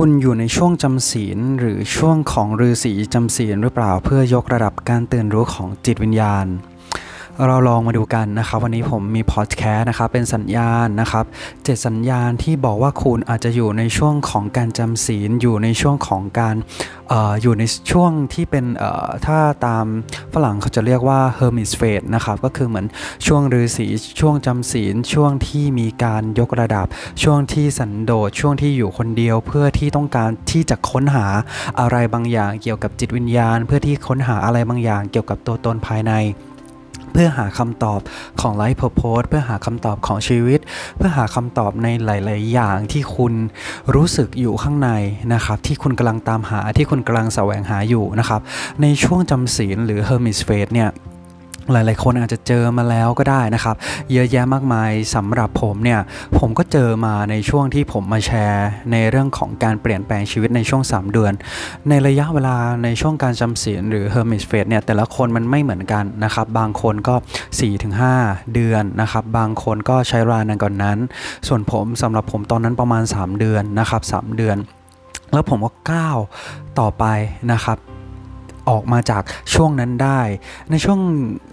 คุณอยู่ในช่วงจำศีลหรือช่วงของฤาษีจำศีลหรือเปล่าเพื่อยกระดับการตื่นรู้ของจิตวิญญาณ เราลองมาดูกันนะครับ วันนี้ผมมีพอดแคสต์นะครับเป็นสัญญาณนะครับเจ็ดสัญญาณที่บอกว่าคุณอาจจะอยู่ในช่วงของการจำศีลอยู่ในช่วงของการอออยู่ในช่วงที่เป็นถ้าตามฝรั่งเขาจะเรียกว่า hermit phase นะครับก็คือเหมือนช่วงฤาษีช่วงจำศีลช่วงที่มีการยกระดับ ช่วงที่สันโดษช่วงที่อยู่คนเดียวเพื่อที่ต้องการที่จะค้นหาอะไรบางอย่างเกี่ยวกับจิตวิญญาณ เพื่อที่ค้นหาอะไรบางอย่างเกี่ยวกับตัวตนภายใน เพื่อหาคำตอบของไลฟ์โพสต์เพื่อหาคำตอบของชีวิต เพื่อหาคำตอบในหลาย ๆ อย่างที่คุณรู้สึกอยู่ข้างในนะครับที่คุณกำลังตามหาที่คุณกำลังแสวงหาอยู่นะครับในช่วงจำศีลหรือ Hermit Phase เนี่ย หลายๆ คนอาจจะเจอมาแล้วก็ได้นะครับ เยอะแยะมากมายสำหรับผมเนี่ย ผมก็เจอมาในช่วงที่ผมมาแชร์ในเรื่องของการเปลี่ยนแปลงชีวิตในช่วง 3 เดือน ในระยะเวลาในช่วงการจำศีลหรือ Hermit Phase เนี่ย แต่ละคนมันไม่เหมือนกันนะครับ บางคนก็ 4-5 เดือนนะครับ บางคนก็ใช้เวลานานกว่านนั้น ส่วนผมสำหรับผมตอนนั้นประมาณ 3 เดือนนะครับ 3 เดือน แล้วผมก็ก้าวต่อไปนะครับ ออกมาจากช่วงนั้นได้ ในช่วง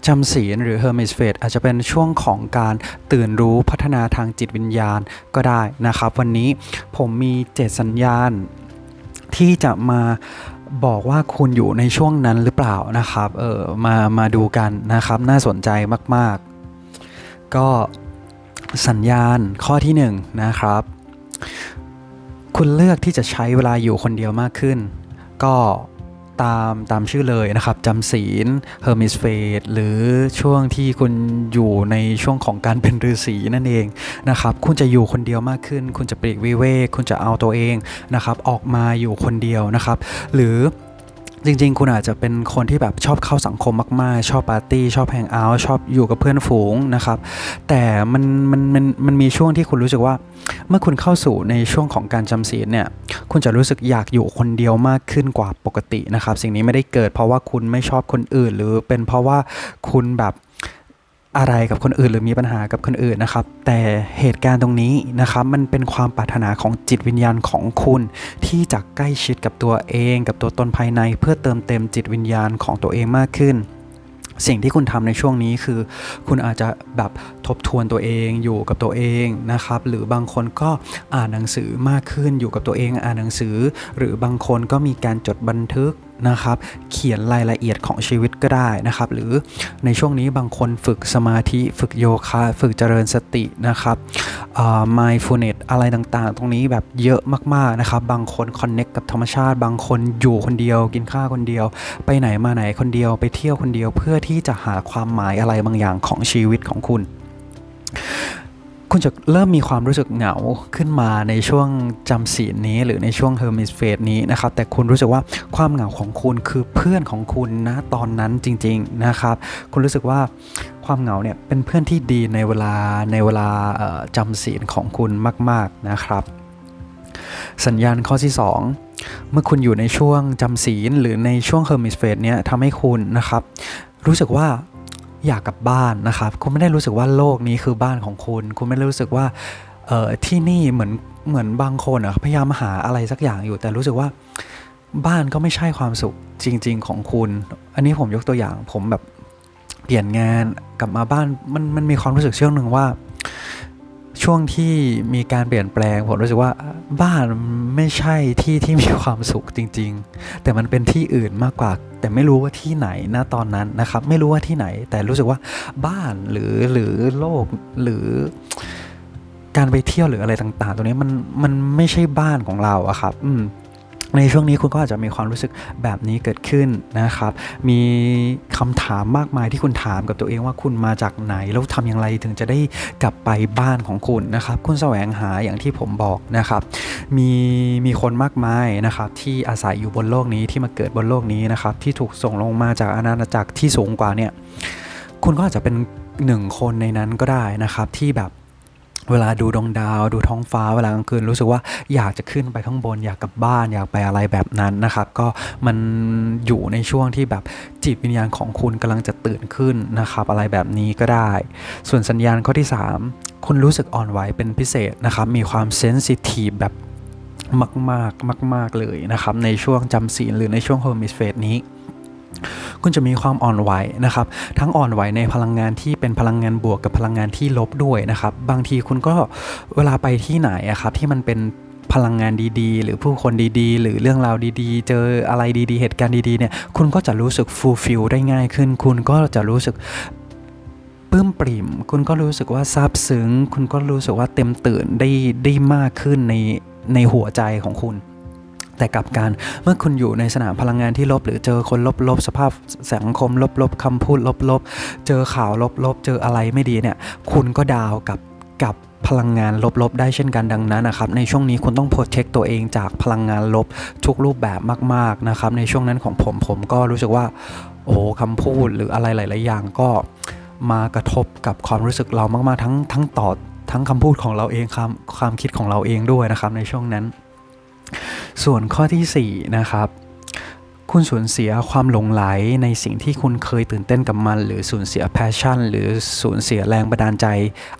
จำศีลหรือ Hermit Phase อาจจะเป็นช่วงของการตื่นรู้พัฒนาทางจิตวิญญาณก็ได้นะครับ วันนี้ผมมีเจ็ดสัญญาณที่จะมาบอกว่าคุณอยู่ในช่วงนั้นหรือเปล่านะครับ เออมามาดูกันนะครับ น่าสนใจมาก ๆ ก็สัญญาณข้อที่หนึ่งนะครับ คุณเลือกที่จะใช้เวลาอยู่คนเดียวมากขึ้น ก็ ตามตามชื่อเลยนะครับจำศีล Hermit Phase หรือช่วงที่คุณอยู่ในช่วงของการเป็นฤาษีนั่นเองนะครับคุณจะอยู่คนเดียวมากขึ้น คุณจะปลีกวิเวกคุณจะเอาตัวเองนะครับออกมาอยู่คนเดียวนะครับ หรือ จริง ๆ คุณอาจจะเป็นคนที่แบบชอบเข้าสังคมมากๆ ชอบปาร์ตี้ ชอบแฮงเอาท์ชอบอยู่กับเพื่อนฝูงนะครับ แต่มันมันมันมันมีช่วงที่คุณรู้สึกว่า เมื่อคุณเข้าสู่ในช่วงของการจำศีลเนี่ย คุณจะรู้สึกอยากอยู่คนเดียวมากขึ้นกว่าปกตินะครับ สิ่งนี้ไม่ได้เกิดเพราะว่าคุณไม่ชอบคนอื่น หรือเป็นเพราะว่าคุณแบบ อะไรกับคนอื่นหรือมีปัญหากับคนอื่นนะครับ แต่เหตุการณ์ตรงนี้นะครับมันเป็นความปรารถนาของจิตวิญญาณของคุณ ที่จะใกล้ชิดกับตัวเอง กับตัวตนภายใน เพื่อเติมเต็มจิตวิญญาณของตัวเองมากขึ้นสิ่งที่คุณทำในช่วงนี้คือ คุณอาจจะแบบทบทวนตัวเองอยู่กับตัวเองนะครับ หรือบางคนก็อ่านหนังสือมากขึ้นอยู่กับตัวเองอ่านหนังสือ หรือบางคนก็มีการจดบันทึก นะครับ เขียนรายละเอียดของชีวิตก็ได้นะครับ หรือในช่วงนี้บางคนฝึกสมาธิ ฝึกโยคะ ฝึกเจริญสตินะครับ mindfulness อะไรต่างๆ ตรงนี้แบบเยอะมากๆนะครับ บางคน connect กับธรรมชาติ บางคนอยู่คนเดียว กินข้าวคนเดียว ไปไหนมาไหนคนเดียว ไปเที่ยวคนเดียว เพื่อที่จะหาความหมายอะไรบางอย่างของชีวิตของคุณ คุณจะเริ่มมีความรู้สึกเหงาขึ้นมาในช่วงจำศีลนี้ หรือในช่วง Hermit Phase นี้นะครับ แต่คุณรู้สึกว่าความเหงาของคุณคือเพื่อนของคุณนะตอนนั้นจริง ๆนะครับ คุณรู้สึกว่าความเหงาเนี่ยเป็นเพื่อนที่ดีในเวลาในเวลาจำศีลของคุณมาก ๆนะครับ สัญญาณข้อที่ 2 เมื่อคุณอยู่ในช่วงจำศีลหรือในช่วง Hermit Phase เนี่ยทำให้คุณนะครับ รู้สึกว่า อยากกลับบ้านนะครับ คุณไม่ได้รู้สึกว่าโลกนี้คือบ้านของคุณ คุณไม่ได้รู้สึกว่าที่นี่เหมือนเหมือนบางคนอะพยายามหาอะไรสักอย่างอยู่ แต่รู้สึกว่าบ้านก็ไม่ใช่ความสุขจริง ๆ ของคุณ อันนี้ผมยกตัวอย่างผมแบบเปลี่ยนงานกลับมาบ้านมันมันมีความรู้สึกเช่องหนึ่งว่า ช่วงที่มีการเปลี่ยนแปลงผมรู้สึกว่าบ้านไม่ใช่ที่ที่มีความสุขจริง ๆ แต่มันเป็นที่อื่นมากกว่า แต่ไม่รู้ว่าที่ไหนนะตอนนั้นนะครับ ไม่รู้ว่าที่ไหน แต่รู้สึกว่าบ้านหรือหรือโลกหรือการไปเที่ยวหรืออะไรต่าง ๆตรงนี้มันมันไม่ใช่บ้านของเราอะครับ อืม ในช่วงนี้คุณก็อาจจะมีความรู้สึกแบบนี้เกิดขึ้นนะครับ มีคำถามมากมายที่คุณถามกับตัวเองว่าคุณมาจากไหน แล้วทำอย่างไรถึงจะได้กลับไปบ้านของคุณนะครับ คุณแสวงหาอย่างที่ผมบอกนะครับ มีมีคนมากมายนะครับที่อาศัยอยู่บนโลกนี้ที่มาเกิดบนโลกนี้นะครับที่ถูกส่งลงมาจากอาณาจักรที่สูงกว่าเนี่ย คุณก็อาจจะเป็นหนึ่งคนในนั้นก็ได้นะครับที่แบบ เวลาดูดวงดาวดูท้องฟ้าเวลากลางคืนรู้สึกว่าอยากจะขึ้นไปข้างบน อยากกลับบ้านอยากไปอะไรแบบนั้นนะครับ ก็มันอยู่ในช่วงที่แบบจิตวิญญาณของคุณกำลังจะตื่นขึ้นนะครับ อะไรแบบนี้ก็ได้ ส่วนสัญญาณข้อที่ 3 คุณรู้สึกอ่อนไหวเป็นพิเศษนะครับ มีความเซนซิทีฟแบบมาก ๆ มาก ๆ เลยนะครับ ในช่วงจำศีลหรือในช่วง Hermit Phase นี้ คุณจะมีความอ่อนไหวนะครับ ทั้งอ่อนไหวในพลังงานที่เป็นพลังงานบวกกับพลังงานที่ลบด้วยนะครับ บางทีคุณก็เวลาไปที่ไหนอะครับที่มันเป็นพลังงานดีๆ หรือผู้คนดีๆ หรือเรื่องราวดีๆ เจออะไรดีๆ เหตุการณ์ดีๆ เนี่ย คุณก็จะรู้สึกฟูลฟิลได้ง่ายขึ้น คุณก็จะรู้สึกปื้มปริ่ม คุณก็รู้สึกว่าซาบซึ้ง คุณก็รู้สึกว่าเต็มตื่นได้ได้มากขึ้นในในหัวใจของคุณ แต่กลับการเมื่อคุณอยู่ในสนามพลังงานที่ลบ หรือเจอคนลบๆสภาพสังคมลบๆคำพูดลบๆเจอข่าวลบๆเจออะไรไม่ดีเนี่ย คุณก็ดาวกับกับพลังงานลบๆ ได้เช่นกันดังนั้นนะครับ ในช่วงนี้คุณต้องโปรเทคตัวเองจากพลังงานลบทุกรูปแบบมาก ๆนะครับ ในช่วงนั้นของผมผมก็รู้สึกว่า โอ้คำพูดหรืออะไรหลาย ๆ อย่างก็มากระทบกับความรู้สึกเรามาก ๆ ทั้งทั้งต่อทั้งคำพูดของเราเองความความคิดของเราเองด้วยนะครับในช่วงนั้น ส่วนข้อทีสี่4นะครับคุณสูญเสียความหลงไหลในสิ่งที่คุณเคยตื่นเต้นกับมัน หรือสูญเสียแพชชั่น หรือสูญเสียแรงบันดาลใจ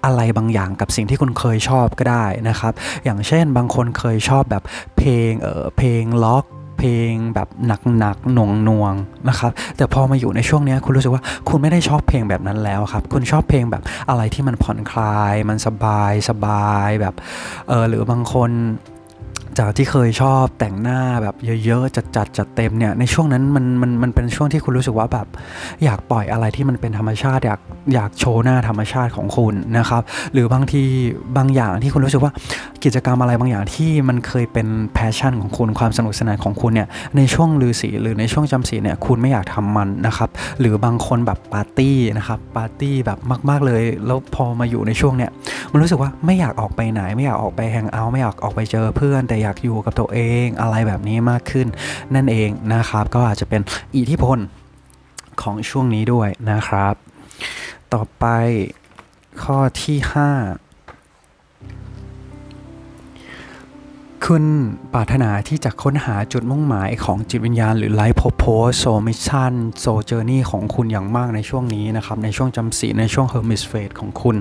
อะไรบางอย่างกับสิ่งที่คุณเคยชอบก็ได้นะครับ อย่างเช่นบางคนเคยชอบแบบเพลงเออเพลงล็อกเพลงแบบหนักๆหน่วงหน่วงนะครับ แต่พอมาอยู่ในช่วงนี้คุณรู้สึกว่าคุณไม่ได้ชอบเพลงแบบนั้นแล้วครับ คุณชอบเพลงแบบอะไรที่มันผ่อนคลาย มันสบายสบายแบบเออหรือบางคน จากที่เคยชอบแต่งหน้าแบบเยอะๆจัดจัดๆจัดเต็มเนี่ยในช่วงนั้นมันมันมันเป็นช่วงที่คุณรู้สึกว่าแบบอยากปล่อยอะไรที่มันเป็นธรรมชาติ อยากอยากโชว์หน้าธรรมชาติของคุณนะครับ หรือบางทีบางอย่างที่คุณรู้สึกว่ากิจกรรมอะไรบางอย่างที่มันเคยเป็นแพชชั่นของคุณความสนุกสนานของคุณเนี่ยในช่วงลือสีหรือในช่วงจำศีลเนี่ยคุณไม่อยากทำมันนะครับ หรือบางคนแบบปาร์ตี้นะครับปาร์ตี้แบบมาก ๆเลย แล้วพอมาอยู่ในช่วงเนี่ยมันรู้สึกว่าไม่อยากออกไปไหน ไม่อยากออกไปแฮงเอาท์ไม่อยากออกไปเจอเพื่อนแต่อยากอยู่กับตัวเองอะไรแบบนี้มากขึ้น นั่นเองนะครับ ก็อาจจะเป็นอิทธิพลของช่วงนี้ด้วยนะครับ ต่อไปข้อที่ 5 คุณปรารถนาที่จะค้นหาจุดมุ่งหมายของจิตวิญญาณ หรือไลฟ์ p พ r p o s e โซมิชชั่นโซเจอร์นี่ของคุณอย่างมากในช่วงนี้นะครับ ในช่วงจำศีลในช่วงเฮอร์มิสเฟสของคุณ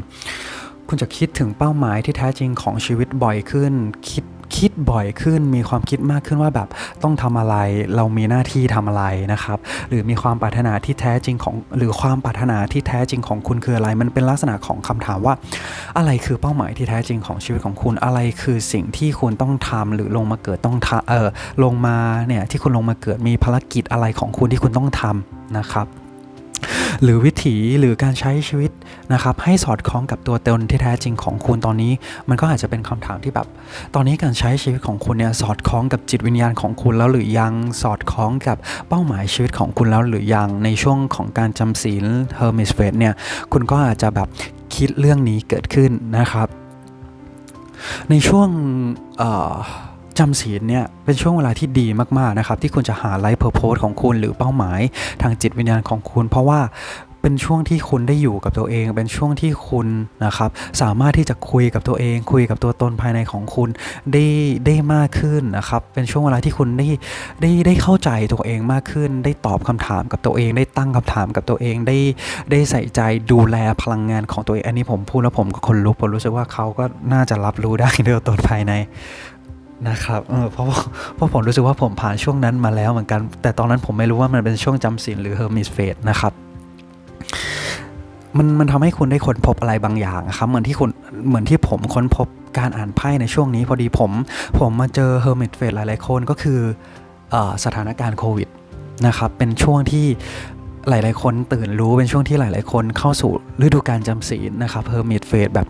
คุณจะคิดถึงเป้าหมายที่แท้จริงของชีวิตบ่อยขึ้น คิด คิดบ่อยขึ้น มีความคิดมากขึ้นว่าแบบต้องทำอะไร เรามีหน้าที่ทำอะไรนะครับ หรือมีความปรารถนาที่แท้จริงของ หรือความปรารถนาที่แท้จริงของคุณคืออะไร มันเป็นลักษณะของคำถามว่า อะไรคือเป้าหมายที่แท้จริงของชีวิตของคุณ อะไรคือสิ่งที่คุณต้องทำหรือลงมาเกิดต้องทำเออลงมาเนี่ยที่คุณลงมาเกิดมีภารกิจอะไรของคุณที่คุณต้องทำนะครับ หรือวิถีหรือการใช้ชีวิตนะครับให้สอดคล้องกับตัวตนที่แท้จริงของคุณตอนนี้ มันก็อาจจะเป็นคำถามที่แบบ ตอนนี้การใช้ชีวิตของคุณเนี่ยสอดคล้องกับจิตวิญญาณของคุณแล้วหรือยังสอดคล้องกับเป้าหมายชีวิตของคุณแล้วหรือยังในช่วงของการจำศีลเฮอร์มิสเฟสเนี่ยคุณก็อาจจะแบบคิดเรื่องนี้เกิดขึ้นนะครับ ในช่วงเอ่อ จำศีลเนี่ยเป็นช่วงเวลาที่ดีมากๆนะครับที่คุณจะหาไลฟ์เพอร์โพสของคุณหรือเป้าหมายทางจิตวิญญาณของคุณ เพราะว่าเป็นช่วงที่คุณได้อยู่กับตัวเอง เป็นช่วงที่คุณนะครับสามารถที่จะคุยกับตัวเอง คุยกับตัวตนภายในของคุณได้ได้มากขึ้นนะครับ เป็นช่วงเวลาที่คุณได้ได้ได้เข้าใจตัวเองมากขึ้น ได้ตอบคำถามกับตัวเอง ได้ตั้งคำถามกับตัวเอง ได้ได้ใส่ใจดูแลพลังงานของตัวเอง อันนี้ผมพูดแล้วผมก็คนลุกผมรู้สึกว่าเขาก็น่าจะรับรู้ได้ด้วยตัวตนภายใน นะครับเออเพราะเพราะผมรู้สึกว่าผมผ่านช่วงนั้นมาแล้วเหมือนกัน แต่ตอนนั้นผมไม่รู้ว่ามันเป็นช่วงจำศีลหรือเฮอร์มิสเฟสนะครับมันมันทำให้คุณได้ค้นพบอะไรบางอย่างครับเหมือนที่คุณเหมือนที่ผมค้นพบการอ่านไพ่ในช่วงนี้พอดีผม ผมมาเจอเฮอร์มิตเฟสหลายๆคนก็คืออสถานการณ์โควิดนะครับเป็นช่วงที่ หลาย ๆ คนตื่นรู้เป็นช่วงที่หลาย ๆ คนเข้าสู่ฤดูการจำศีลนะครับเฮอร์มิตเฟสแบบ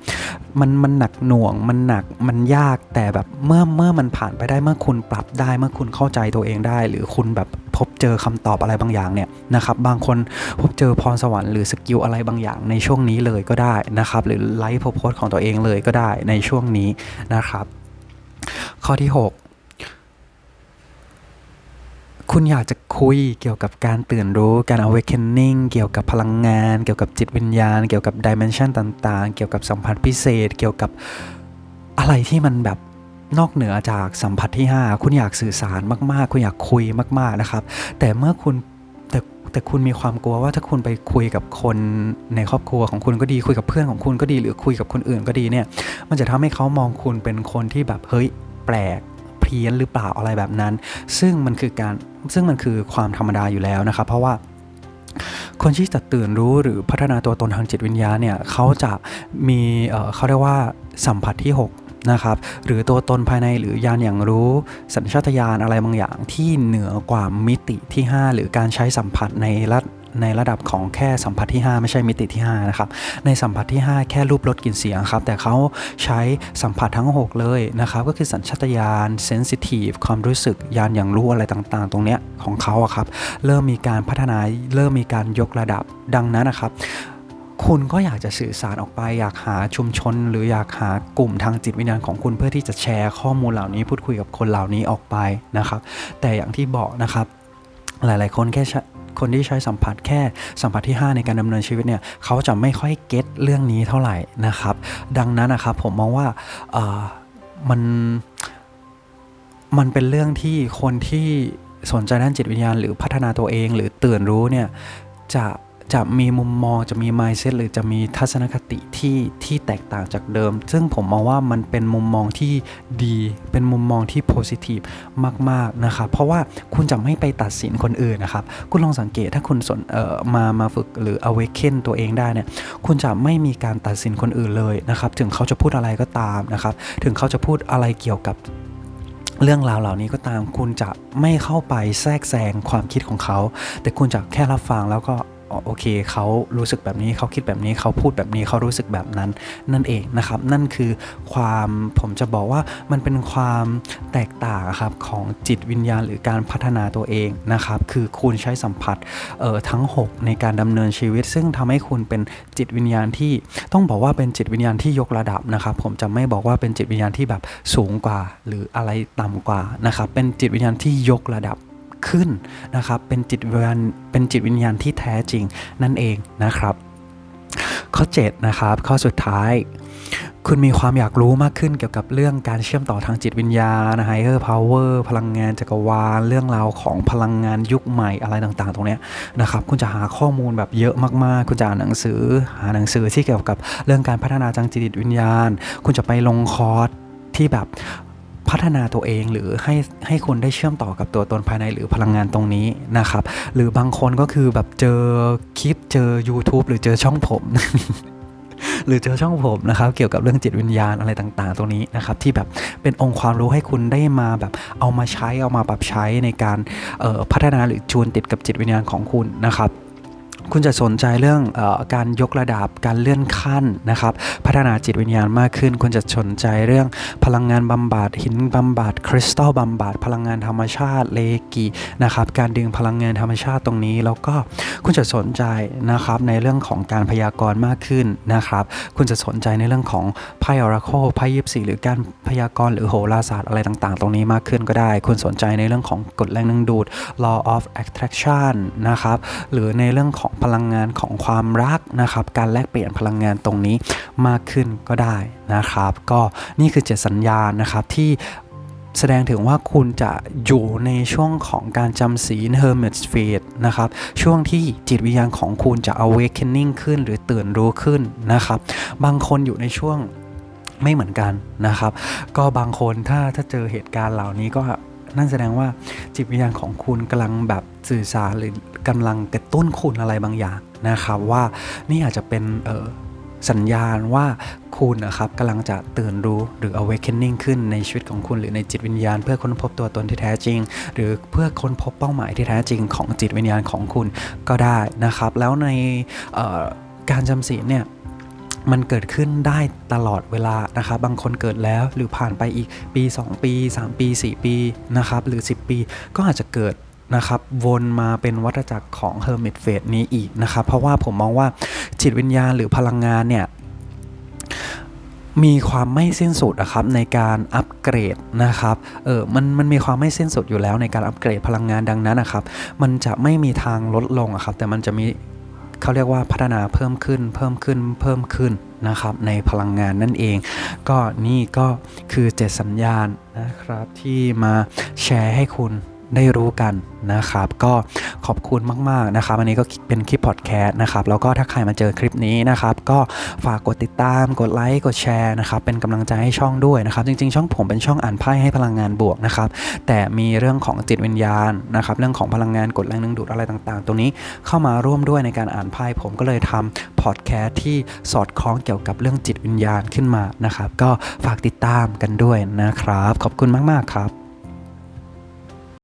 มันมันหนักหน่วง มันหนักมันยากแต่แบบเมื่อเมื่อมันผ่านไปได้เมื่อคุณปรับได้เมื่อคุณเข้าใจตัวเองได้ หรือคุณแบบพบเจอคำตอบอะไรบางอย่างเนี่ยนะครับบางคนพบเจอพรสวรรค์หรือสกิลอะไรบางอย่างในช่วงนี้เลยก็ได้นะครับหรือไลฟ์โพสของตัวเองเลยก็ได้ในช่วงนี้นะครับ ข้อที่ 6 คุณอยากจะคุยเกี่ยวกับการตื่นรู้การ awakening เกี่ยวกับพลังงาน เกี่ยวกับจิตวิญญาณ เกี่ยวกับ dimension ต่างๆ เกี่ยวกับสัมผัสพิเศษ เกี่ยวกับอะไรที่มันแบบนอกเหนือจากสัมผัสที่ 5 คุณอยากสื่อสารมากๆ คุณอยากคุยมาก ๆนะครับ แต่เมื่อคุณแต่แต่คุณมีความกลัวว่าถ้าคุณไปคุยกับคนในครอบครัวของคุณก็ดีคุยกับเพื่อนของคุณก็ดีหรือคุยกับคนอื่นก็ดีเนี่ย มันจะทำให้เขามองคุณเป็นคนที่แบบเฮ้ยแปลก พี้ยนหรือเปล่าอะไรแบบนั้น ซึ่งมันคือการซึ่งมันคือความธรรมดาอยู่แล้วนะครับ เพราะว่าคนที่จะตื่นรู้หรือพัฒนาตัวตนทางจิตวิญญาณเนี่ยเขาจะมีเขาเรียกว่าสัมผัสที่ 6 นะครับ หรือตัวตนภายในหรือยานอย่างรู้ สัญชาตญาณอะไรบางอย่างที่เหนือกว่ามิติที่ 5 หรือการใช้สัมผัสในระ ในระดับของแค่สัมผัสที่ 5 ไม่ใช่มิติที่5นะครับในสัมผัสที่ 5 แค่รูปรสกลิ่นเสียงครับแต่เขาใช้สัมผัสทั้ง 6 เลยนะครับก็คือสัญชาตญาณเซนซิทีฟความรู้สึกยานอย่างรู้อะไรต่างๆ ตรงเนี้ยของเขาอะครับเริ่มมีการพัฒนาเริ่มมีการยกระดับดังนั้นนะครับคุณก็อยากจะสื่อสารออกไป อยากหาชุมชน หรืออยากหากลุ่มทางจิตวิญญาณของคุณเพื่อที่จะแชร์ข้อมูลเหล่านี้พูดคุยกับคนเหล่านี้ออกไปนะครับ แต่อย่างที่บอกนะครับหลาย ๆ คนแค่ คนที่ใช้สัมผัสแค่สัมผัสที่ 5 ในการดำเนินชีวิตเนี่ยเขาจะไม่ค่อยเก็ตเรื่องนี้เท่าไหร่นะครับ ดังนั้นนะครับผมมองว่ามันมันเป็นเรื่องที่คนที่สนใจด้านจิตวิญญาณ หรือพัฒนาตัวเองหรือตื่นรู้เนี่ยจะ จะมีมุมมองจะมี mindset หรือจะมีทัศนคติที่ที่แตกต่างจากเดิม ซึ่งผมมองว่ามันเป็นมุมมองที่ดี เป็นมุมมองที่ positive มากๆนะครับเพราะว่าคุณจะไม่ไปตัดสินคนอื่นนะครับ คุณลองสังเกตถ้าคุณสนเอ่อมามาฝึกหรือ awaken ตัวเองได้เนี่ยคุณจะไม่มีการตัดสินคนอื่นเลยนะครับ ถึงเขาจะพูดอะไรก็ตามนะครับ ถึงเขาจะพูดอะไรเกี่ยวกับเรื่องราวเหล่านี้ก็ตาม คุณจะไม่เข้าไปแทรกแซงความคิดของเขา แต่คุณจะแค่รับฟังแล้วก็ โอเคเขารู้สึกแบบนี้เขาคิดแบบนี้เขาพูดแบบนี้เขารู้สึกแบบนั้นนั่นเองนะครับ นั่นคือความผมจะบอกว่ามันเป็นความแตกต่างครับของจิตวิญญาณหรือการพัฒนาตัวเองนะครับ คือคุณใช้สัมผัสเอ่อทั้ง 6 ในการดำเนินชีวิต ซึ่งทำให้คุณเป็นจิตวิญญาณที่ต้องบอกว่าเป็นจิตวิญญาณที่ยกระดับนะครับ ผมจะไม่บอกว่าเป็นจิตวิญญาณที่แบบสูงกว่า หรืออะไรต่ำกว่านะครับเป็นจิตวิญญาณที่ยกระดับ ขึ้นนะครับ เป็นจิตวิญญาณเป็นจิตวิญญาณที่แท้จริงนั่นเองนะครับ ข้อ 7 นะครับ ข้อสุดท้าย คุณมีความอยากรู้มากขึ้นเกี่ยวกับเรื่องการเชื่อมต่อทางจิตวิญญาณ higher power พลังงานจักรวาล เรื่องราวของพลังงานยุคใหม่อะไรต่างๆ ตรงนี้นะครับ คุณจะหาข้อมูลแบบเยอะมากๆ คุณจะอ่านหนังสือ หาหนังสือที่เกี่ยวกับเรื่องการพัฒนาทางจิตวิญญาณ คุณจะไปลงคอร์สที่แบบ พัฒนาตัวเองหรือให้ให้คุณได้เชื่อมต่อกับตัวตนภายในหรือพลังงานตรงนี้นะครับ หรือบางคนก็คือแบบเจอคลิปเจอ YouTube หรือเจอช่องผมหรือเจอช่องผมนะครับ เกี่ยวกับเรื่องจิตวิญญาณอะไรต่างๆ ตรงนี้นะครับ ที่แบบเป็นองค์ความรู้ให้คุณได้มาแบบเอามาใช้เอามาปรับใช้ในการออพัฒนาหรือจูนติดกับจิตวิญญาณของคุณนะครับ คุณจะสนใจเรื่องอการยกระดับการเลื่อนขั้นนะครับ พัฒนาจิตวิญญาณมากขึ้น คุณจะสนใจเรื่องพลังงานบำบัดหินบำบัดคริสตัลบำบัดพลังงานธรรมชาติเลกีนะครับ การดึงพลังงานธรรมชาติตรงนี้ แล้วก็คุณจะสนใจนะครับในเรื่องของการพยากรณ์มากขึ้นนะครับ คุณจะสนใจในเรื่องของไพ่ออราโคไพ่ยิปซีหรือการพยากรณ์หรือโหราศาสตร์อะไรต่างๆ ตรงนี้มากขึ้นก็ได้ คุณสนใจในเรื่องของกฎแรงดึงดูด law of attraction นะครับ หรือในเรื่องของพลังงานของความรักนะครับ การแลกเปลี่ยนพลังงานตรงนี้มากขึ้นก็ได้นะครับ ก็นี่คือเจ็ดสัญญาณนะครับที่แสดงถึงว่าคุณจะอยู่ในช่วงของการจำศีล Hermit Phase นะครับ ช่วงที่จิตวิญญาณของคุณจะ awakening ขึ้นหรือตื่นรู้ขึ้นนะครับ บางคนอยู่ในช่วงไม่เหมือนกันนะครับ ก็บางคนถ้าถ้าเจอเหตุการณ์เหล่านี้ก็นั่นแสดงว่าจิตวิญญาณของคุณกำลังแบบสื่อสารหรือ กำลังกระตุ้นคุณอะไรบางอย่างนะครับว่านี่อาจจะเป็นสัญญาณว่าคุณนะครับกำลังจะตื่นรู้หรือ awakening ขึ้นในชีวิตของคุณหรือในจิตวิญญาณ เพื่อค้นพบตัวตนที่แท้จริง หรือเพื่อค้นพบเป้าหมายที่แท้จริงของจิตวิญญาณของคุณก็ได้นะครับ แล้วในการจำศีลเนี่ยมันเกิดขึ้นได้ตลอดเวลานะครับ บางคนเกิดแล้วหรือผ่านไปอีกปี 2 ปี 3 ปี 4 ปีนะครับหรือ 10 ปีก็อาจจะเกิด นะครับวนมาเป็นวัฏจักรของ Hermit Phase นี้อีกนะครับเพราะว่าผมมองว่าจิตวิญญาณหรือพลังงานเนี่ยมีความไม่สิ้นสุดอะครับในการอัปเกรดนะครับ เออมันมันมีความไม่สิ้นสุดอยู่แล้วในการอัปเกรดพลังงานดังนั้นนะครับ มันจะไม่มีทางลดลงอะครับ แต่มันจะมีเขาเรียกว่าพัฒนาเพิ่มขึ้น เพิ่มขึ้น เพิ่มขึ้นนะครับในพลังงานนั่นเอง ก็นี่ก็คือเจ็ดสัญญาณนะครับที่มาแชร์ให้คุณ ได้รู้กันนะครับ ก็ขอบคุณมากๆนะครับ อันนี้ก็เป็นคลิปพอดแคสต์นะครับ แล้วก็ถ้าใครมาเจอคลิปนี้นะครับ ก็ฝากกดติดตาม กดไลค์ กดแชร์นะครับ เป็นกำลังใจให้ช่องด้วยนะครับ จริงๆ ช่องผมเป็นช่องอ่านไพ่ให้พลังงานบวกนะครับ แต่มีเรื่องของจิตวิญญาณนะครับ เรื่องของพลังงานกดแรงดึงดูดอะไรต่างๆ ตรงนี้เข้ามาร่วมด้วยในการอ่านไพ่ผมก็เลยทำพอดแคสต์ที่สอดคล้องเกี่ยวกับเรื่องจิตวิญญาณขึ้นมานะครับ ก็ฝากติดตามกันด้วยนะครับ ขอบคุณมากๆครับ